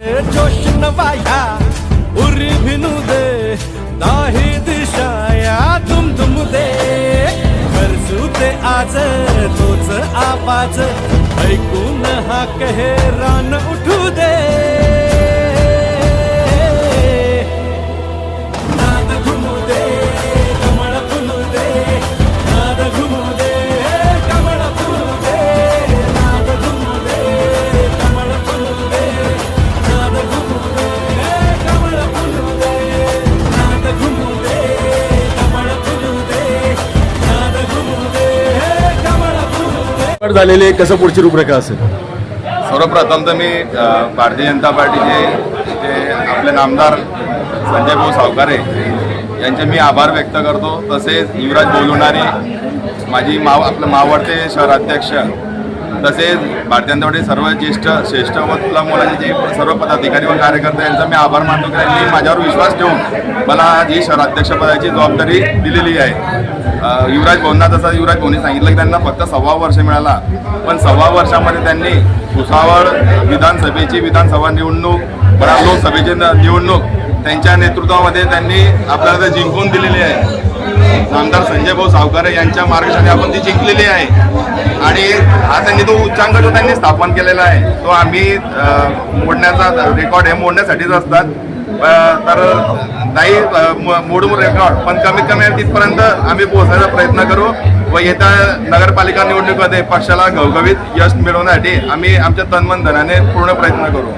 जोश नवाया उरी भिनू दे दाही दिशाया तुम तुम दे। करसू ते आज तोच आवाज ऐकून हा कहे रान उठू दे। झालेले आहे कसं पुढची रूपरेखा असेल? सर्वप्रथम तर मी भारतीय जनता पार्टीचे जे आपले नामदार संजय भाऊ सावकारे यांचे मी आभार व्यक्त करतो. तसेच युवराज बोलवणारे माझी माव आपलं मावडते शहराध्यक्ष तसेच भारतीय जनता सर्व ज्येष्ठ श्रेष्ठ व तुला मुलाचे जे सर्व पदाधिकारी व कार्यकर्ते यांचा मी आभार मानतो की त्यांनी माझ्यावर विश्वास ठेवून मला आज ही शहराध्यक्षपदाची जबाबदारी दिलेली आहे. युवराज भाऊंना जसं युवराज भाऊंनी सांगितलं की त्यांना फक्त सव्वा वर्ष मिळाला पण सव्वा वर्षामध्ये त्यांनी भुसावळ विधानसभेची विधानसभा निवडणूक बरा लोकसभेची निवडणूक त्यांच्या नेतृत्वामध्ये त्यांनी आपल्याला जिंकून दिलेली आहे. आमदार संजय भाऊ सावकारे यांच्या मार्गदर्शनाने आपण ती जिंकलेली आहे. आणि हा त्यांनी तो उच्चांक जो त्यांनी स्थापन केलेला आहे तो आम्ही मोडण्याचा रेकॉर्ड हे मोडण्यासाठीच असतात. तर नाही अ, मोडून रेकॉर्ड पण कमीत कमी तिथपर्यंत आम्ही पोहोचण्याचा प्रयत्न करू व येत्या नगरपालिका निवडणुकीमध्ये पक्षाला घवघवीत यश मिळवण्यासाठी आम्ही आमच्या तन्मन धनाने पूर्ण प्रयत्न करू.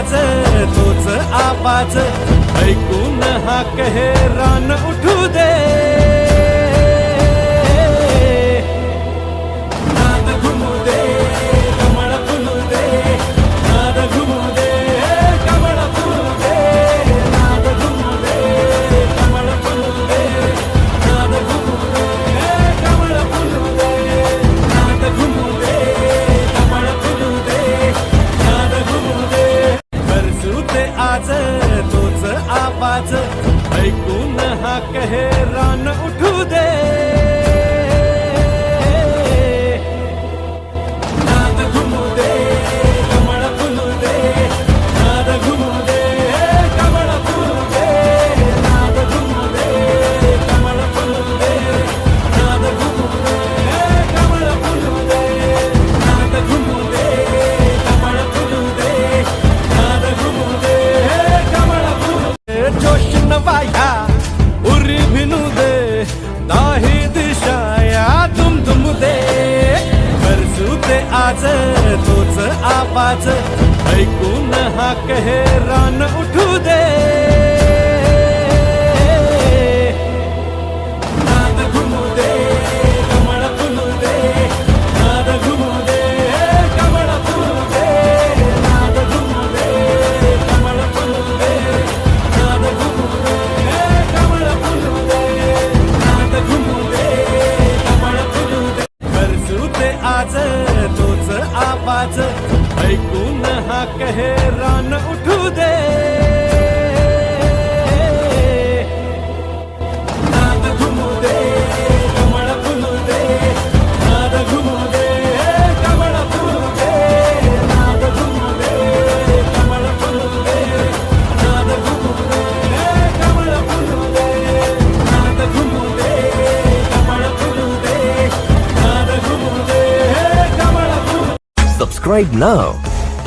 ते तोच आवाज. ऐकून हा कहे रान आवाज ऐकून हा कहे रान उठू दे. नाद घुमू दे कमळ फुलू दे. नाद घुमू दे कमळ फुलू दे. नाद घुमू दे कमळ फुलू दे. नाद घुमू दे कमळ फुलू दे. नाद घुमू दे कमळ फुलू दे. करसू ते आज तोच आवाज. ऐकून कहे रान उठू दे। नाद दे कमळ दे। दे कमळ फुलू दे। दे कमळ दे। फुलू दे। नाद दे कमळ दे। दे। Subscribe now